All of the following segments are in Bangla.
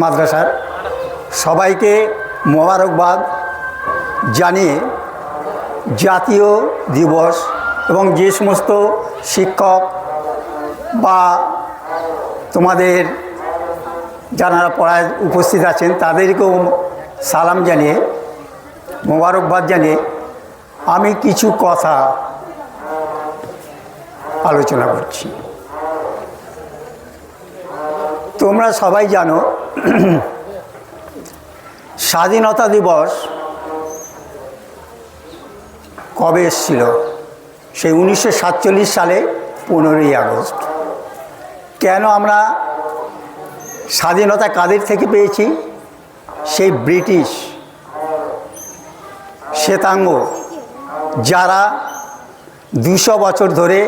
মাদ্রাসার সবাইকে মোবারকবাদ জানিয়ে জাতীয় দিবস এবং যে সমস্ত শিক্ষক বা তোমাদের যারা পড়ায় উপস্থিত আছেন, তাদেরকেও সালাম জানিয়ে, মোবারকবাদ জানিয়ে আমি কিছু কথা আলোচনা করছি। তোমরা সবাই জানো স্বাধীনতা দিবস কবে এসেছিল? সেই উনিশশো সাতচল্লিশ সালে পনেরোই আগস্ট। কেন আমরা স্বাধীনতা কাদের থেকে পেয়েছি? সেই ব্রিটিশ শ্বেতাঙ্গ, যারা দুশো বছর ধরে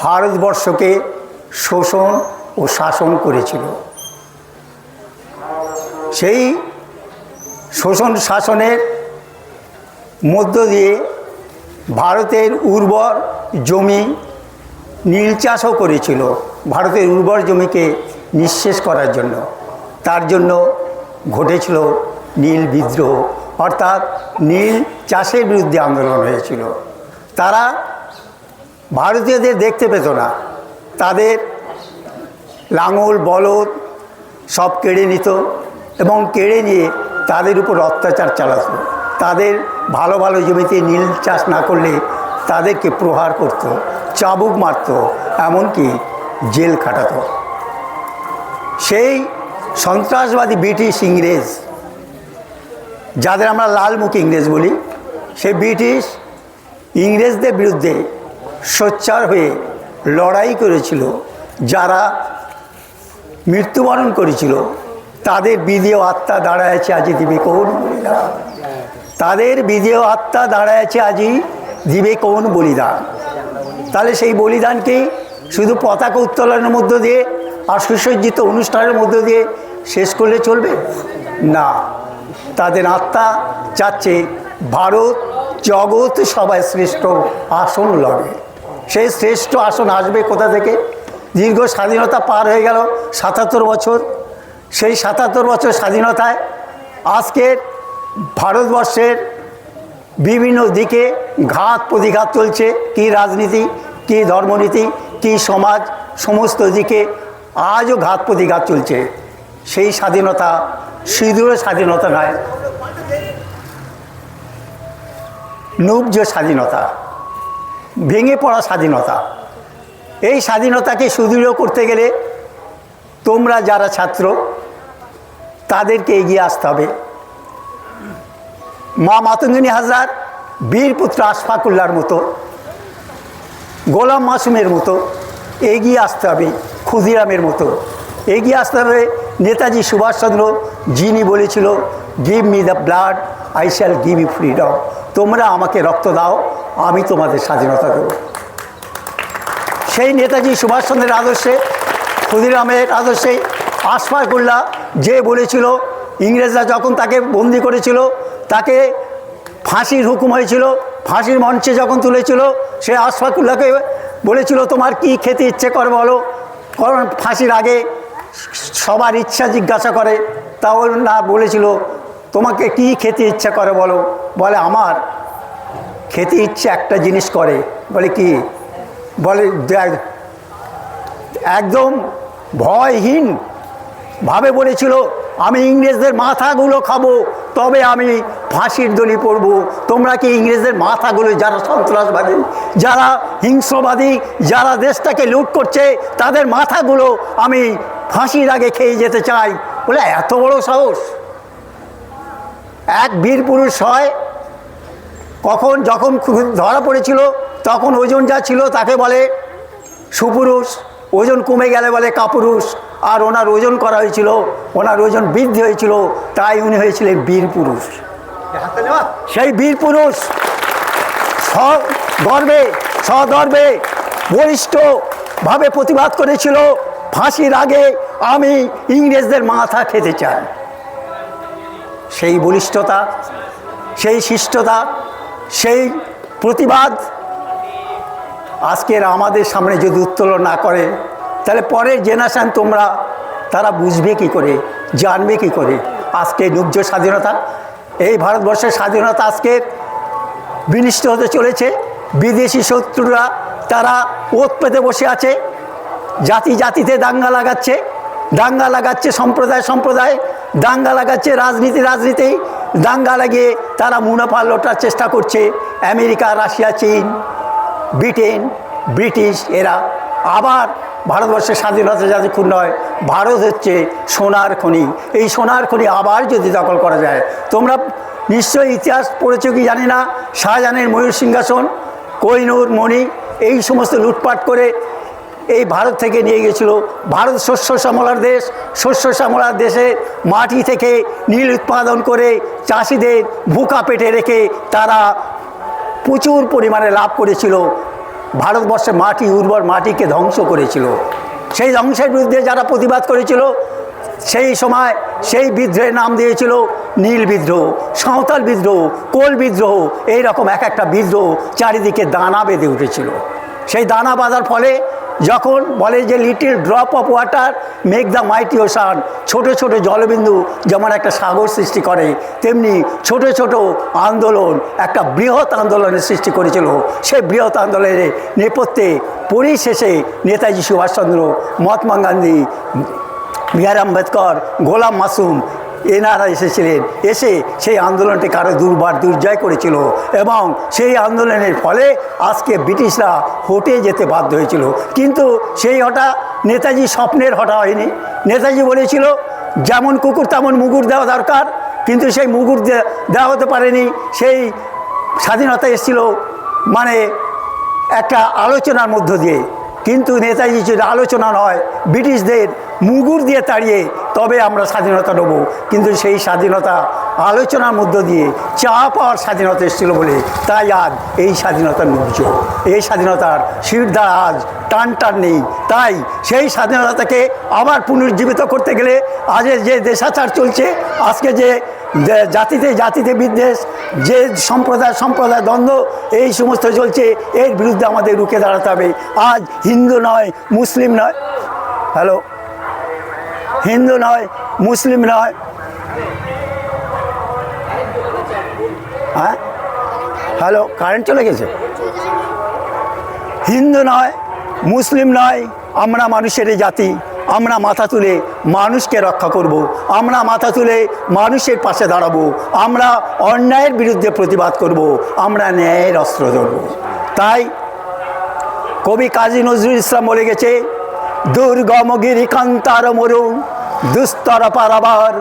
ভারতবর্ষকে শোষণ ও শাসন করেছিল। সেই শোষণ শাসনের মধ্য দিয়ে ভারতের উর্বর জমি নীল চাষও করেছিল, ভারতের উর্বর জমিকে নিঃশেষ করার জন্য। তার জন্য ঘটেছিল নীল বিদ্রোহ, অর্থাৎ নীল চাষের বিরুদ্ধে আন্দোলন হয়েছিল। তারা ভারতীয়দের দেখতে পেত না। তাদের লাঙল, বলদ সব কেড়ে নিত। এবং কেড়ে নিয়ে তাদের উপর অত্যাচার চালাতো। তাদের ভালো ভালো জমিতে নীল চাষ না করলে তাদেরকে প্রহার করত, চাবুক মারত, এমনকি জেল খাটাত। সেই সন্ত্রাসবাদী ব্রিটিশ ইংরেজ, যাদের আমরা লালমুখী ইংরেজ বলি, সেই ব্রিটিশ ইংরেজদের বিরুদ্ধে সোচ্চার হয়ে লড়াই করেছিল, যারা মৃত্যুবরণ করেছিল তাদের বিদেয় আত্মা দাঁড়ায় আছে আজি দিবে কোন তাদের বিদেয় আত্মা দাঁড়ায় আছে আজি দিবে কোন বলিদান। তাহলে সেই বলিদানকে শুধু পতাকা উত্তোলনের মধ্য দিয়ে আর সুসজ্জিত অনুষ্ঠানের মধ্য দিয়ে শেষ করলে চলবে? না। তাদের আত্মা চাচ্ছে ভারত, জগৎ সবাই শ্রেষ্ঠ আসন লড়ে। সেই শ্রেষ্ঠ আসন আসবে কোথা থেকে? দীর্ঘ স্বাধীনতা পার হয়ে গেল সাতাত্তর বছর। সেই সাতাত্তর বছর স্বাধীনতায় আজকের ভারতবর্ষের বিভিন্ন দিকে ঘাত প্রতিঘাত চলছে। কী রাজনীতি, কী ধর্মনীতি, কি সমাজ, সমস্ত দিকে আজও ঘাত প্রতিঘাত চলছে। সেই স্বাধীনতা সিঁদুর স্বাধীনতা নয়, নুব্জ স্বাধীনতা, ভেঙে পড়া স্বাধীনতা। এই স্বাধীনতাকে সুদৃঢ় করতে গেলে তোমরা যারা ছাত্র তাদেরকে এগিয়ে আসতে হবে। মা মাতঙ্গিনী হাজরার বীরপুত্র আশফাকুল্লার মতো, গোলাম মাসুমের মতো এগিয়ে আসতে হবে, ক্ষুদিরামের মতো। এগিয়ে আসতে হবে নেতাজি সুভাষচন্দ্র যিনি বলেছিল give me the blood I shall give you freedom তোমরা আমাকে রক্ত দাও, আমি তোমাদের স্বাধীনতা দেব। সেই নেতাজি সুভাষচন্দ্রের আদর্শে, ক্ষুদিরামের আদর্শে আশফাকুল্লাহ যে বলেছিল, ইংরেজরা যখন তাকে বন্দি করেছিল, তাকে ফাঁসির হুকুম হয়েছিল, ফাঁসির মঞ্চে যখন তুলেছিল, সে আশফাকুল্লাহকে বলেছিল, তোমার কি খেতে ইচ্ছে করে বলো? কারণ ফাঁসির আগে সবার ইচ্ছা জিজ্ঞাসা করে। তাও না বলেছিল, তোমাকে কি খেতে ইচ্ছা করে বলো? বলে, আমার খেতে ইচ্ছে একটা জিনিস করে। বলে, কি? বলে একদম ভয়হীন ভাবে বলেছিল, আমি ইংরেজদের মাথাগুলো খাব, তবে আমি ফাঁসির দড়ি পড়ব তোমরা কি ইংরেজদের মাথাগুলো, যারা সন্ত্রাসবাদী, যারা হিংস্রবাদী, যারা দেশটাকে লুট করছে, তাদের মাথাগুলো আমি ফাঁসির আগে খেয়ে যেতে চাই? বলে এত বড় সাহস। এক বীর পুরুষ হয়, কখন যখন ধরা পড়েছিল, তখন ওজন যা ছিল তাকে বলে সুপুরুষ, ওজন কমে গেলে বলে কাপুরুষ। আর ওনার ওজন করা হয়েছিল ওনার ওজন বৃদ্ধি হয়েছিল তাই উনি হয়েছিলেন বীর পুরুষ। সেই বীর পুরুষ গর্বে সগর্বে বলিষ্ঠভাবে প্রতিবাদ করেছিল ফাঁসির আগে আমি ইংরেজদের মাথা খেতে চাই। সেই বলিষ্ঠতা সেই শিষ্টতা সেই প্রতিবাদ আজকের আমাদের সামনে যদি উত্তোলন না করে তাহলে পরের জেনারেশান তোমরা, তারা বুঝবে কি করে, জানবে কি করে। আজকে ন্যূর্য স্বাধীনতা, এই ভারতবর্ষের স্বাধীনতা আজকে বিনিষ্ট হতে চলেছে। বিদেশি শত্রুরা, তারা ওত পেতে বসে আছে। জাতি জাতিতে দাঙ্গা লাগাচ্ছে। দাঙ্গা লাগাচ্ছে সম্প্রদায় সম্প্রদায়। দাঙ্গা লাগাচ্ছে রাজনীতি রাজনীতি। দাঙ্গা লাগিয়ে তারা মুনাফা লোটার চেষ্টা করছে। আমেরিকা, রাশিয়া, চীন, ব্রিটেন, ব্রিটিশ এরা। আবার ভারতবর্ষের স্বাধীনতা যতক্ষণ নয় ভারত হচ্ছে সোনার খনি। এই সোনার খনি আবার যদি দখল করা যায়, তোমরা নিশ্চয়ই ইতিহাস পড়েছো কি জানি না? শাহজাহানের ময়ূর সিংহাসন কোহিনুর মণি, এই সমস্ত লুটপাট করে এই ভারত থেকে নিয়ে গেছিল ভারত শস্য শ্যামলার দেশ, শস্য শ্যামলার দেশে মাটি থেকে নীল উৎপাদন করে চাষিদের ভুকা পেটে রেখে তারা প্রচুর পরিমাণে লাভ করেছিল। ভারতবর্ষে মাটি উর্বর মাটিকে ধ্বংস করেছিল। সেই ধ্বংসের বিরুদ্ধে যারা প্রতিবাদ করেছিল, সেই সময় সেই বিদ্রোহের নাম দিয়েছিল নীল বিদ্রোহ, সাঁওতাল বিদ্রোহ, কোল বিদ্রোহ, এইরকম এক একটা বিদ্রোহ চারিদিকে দানা বেঁধে উঠেছিল। সেই দানা বাঁধার ফলে যখন বলে যে little drop of water make the mighty ocean ছোট ছোট জলবিন্দু যেমন একটা সাগর সৃষ্টি করে, তেমনি ছোট ছোট আন্দোলন, একটা বৃহৎ আন্দোলনের সৃষ্টি করেছিল। সেই বৃহৎ আন্দোলনের নেপথ্যে পরিশেষে নেতাজি সুভাষচন্দ্র, মহাত্মা গান্ধী, বি আর আম্বেদকর, গোলাম মাসুম এনারা এসেছিলেন। এসে সেই আন্দোলনটি কারও দুর্বার দুর্জয় করেছিল এবং সেই আন্দোলনের ফলে আজকে ব্রিটিশরা হটে যেতে বাধ্য হয়েছিল। কিন্তু সেই হটা নেতাজি স্বপ্নের হটা হয়নি। নেতাজি বলেছিল, যেমন কুকুর, তেমন মুগুর দেওয়া দরকার। কিন্তু সেই মুগুর দেওয়া হতে পারেনি। সেই স্বাধীনতা এসেছিল মানে একটা আলোচনার মধ্য দিয়ে। কিন্তু নেতাজি আলোচনা নয়, ব্রিটিশদের মুগুর দিয়ে তাড়িয়ে তবে আমরা স্বাধীনতা নেব। কিন্তু সেই স্বাধীনতা আলোচনার মধ্য দিয়ে চা পাওয়ার স্বাধীনতা এসেছিল বলে তাই আজ এই স্বাধীনতার নূর্য এই স্বাধীনতার শিরদার আজ টান টান নেই। তাই সেই স্বাধীনতাকে আবার পুনর্জীবিত করতে গেলে আজের যে দেশাচার চলছে, আজকে যে জাতিতে জাতিতে বিদ্বেষ, যে সম্প্রদায় সম্প্রদায় দ্বন্দ্ব, এই সমস্ত চলছে, এর বিরুদ্ধে আমাদের রুখে দাঁড়াতে হবে। আজ হিন্দু নয়, মুসলিম নয়। হ্যালো? হিন্দু নয়, মুসলিম নয় হ্যাঁ হ্যালো কারেন্ট চলে গেছে হিন্দু নয়, মুসলিম নয়, আমরা মানুষের জাতি, আমরা মাথা তুলে মানুষকে রক্ষা করব। আমরা মাথা তুলে মানুষের পাশে দাঁড়াবো, আমরা অন্যায়ের বিরুদ্ধে প্রতিবাদ করব। আমরা ন্যায়ের অস্ত্র ধরব তাই কবি কাজী নজরুল ইসলাম বলে গেছে, দুর্গম গিরিকান্তার মরুণ দুস্তর পারাবার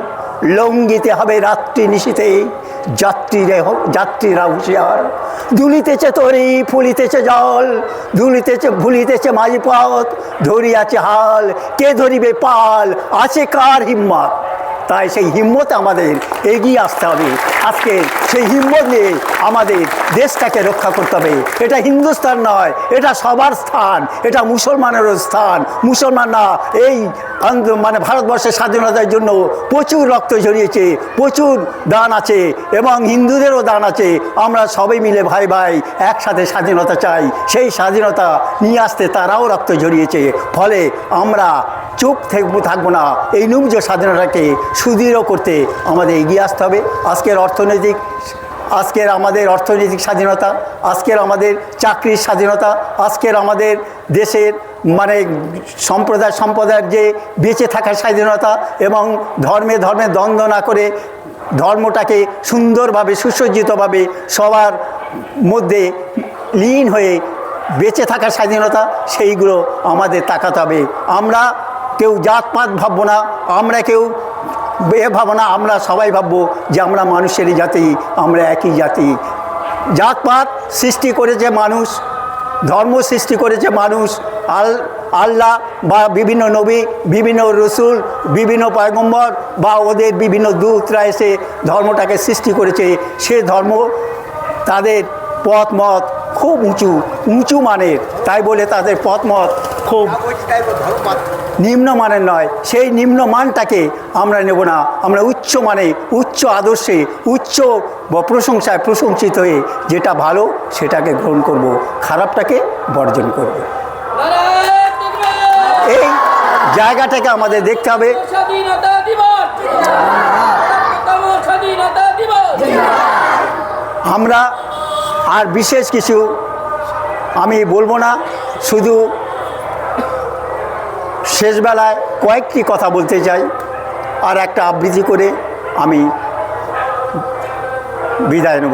লঙ্গিতে হবে রাত্রি নিশীতে যাত্রীরে যাত্রীরা হুঁশিয়ার। দুলিতেছে তরি, ফুলিতেছে জল দুলিতেছে ভুলিতেছে মাঝি পথ ধরিয়াছে হাল। কে ধরিবে পাল? আছে কার হিম্মত? তাই সেই হিম্মত আমাদের এগিয়ে আসতে হবে। আজকে সেই হিম্মত নিয়ে আমাদের দেশটাকে রক্ষা করতে হবে। এটা হিন্দুস্তান নয়, এটা সবার স্থান, এটা মুসলমানেরও স্থান। মুসলমান না এই মানে ভারতবর্ষের স্বাধীনতার জন্য প্রচুর রক্ত ঝরিয়েছে, প্রচুর দান আছে এবং হিন্দুদেরও দান আছে। আমরা সবাই মিলে ভাই ভাই একসাথে স্বাধীনতা চাই। সেই স্বাধীনতা নিয়ে আসতে তারাও রক্ত ঝরিয়েছে। ফলে আমরা চুপ থাকব থাকব না। এই নুব্জ স্বাধীনতাকে সুদৃঢ় করতে আমাদের এগিয়ে আসতে হবে। আজকের অর্থনৈতিক, আজকের আমাদের অর্থনৈতিক স্বাধীনতা, আজকের আমাদের চাকরির স্বাধীনতা, আজকের আমাদের দেশের মানে সম্প্রদায়, সম্প্রদায়ের যে বেঁচে থাকার স্বাধীনতা এবং ধর্মে ধর্মে দ্বন্দ্ব না করে ধর্মটাকে সুন্দরভাবে, সুসজ্জিতভাবে সবার মধ্যে লীন হয়ে বেঁচে থাকার স্বাধীনতা, সেইগুলো আমাদের তাকাতে হবে। আমরা কেউ জাতপাত ভাববো না, আমরা কেউ এ ভাবনা আমরা সবাই ভাববো যে আমরা মানুষেরই জাতি, আমরা একই জাতি। জাতপাত সৃষ্টি করেছে মানুষ, ধর্ম সৃষ্টি করেছে মানুষ, আল, আল্লাহ বা বিভিন্ন নবী, বিভিন্ন রসুল, বিভিন্ন পয়গম্বর বা ওদের বিভিন্ন দূতরা এসে ধর্মটাকে সৃষ্টি করেছে। সে ধর্ম তাদের পথ মত খুব উঁচু উঁচু মানের। তাই বলে তাদের পথ মত খুব নিম্নমানের নয়। সেই নিম্নমানটাকে আমরা নেব না। আমরা উচ্চ মানে উচ্চ আদর্শে, উচ্চ প্রশংসায় প্রশংসিত হয়ে যেটা ভালো সেটাকে গ্রহণ করব, খারাপটাকে বর্জন করব। এই জায়গাটাকে আমাদের দেখতে হবে। আমরা আর বিশেষ কিছু আমি বলব না। শুধু শেষবেলায় কয়েকটি কথা বলতে চাই আর একটা আবৃত্তি করে আমি বিদায় নেব।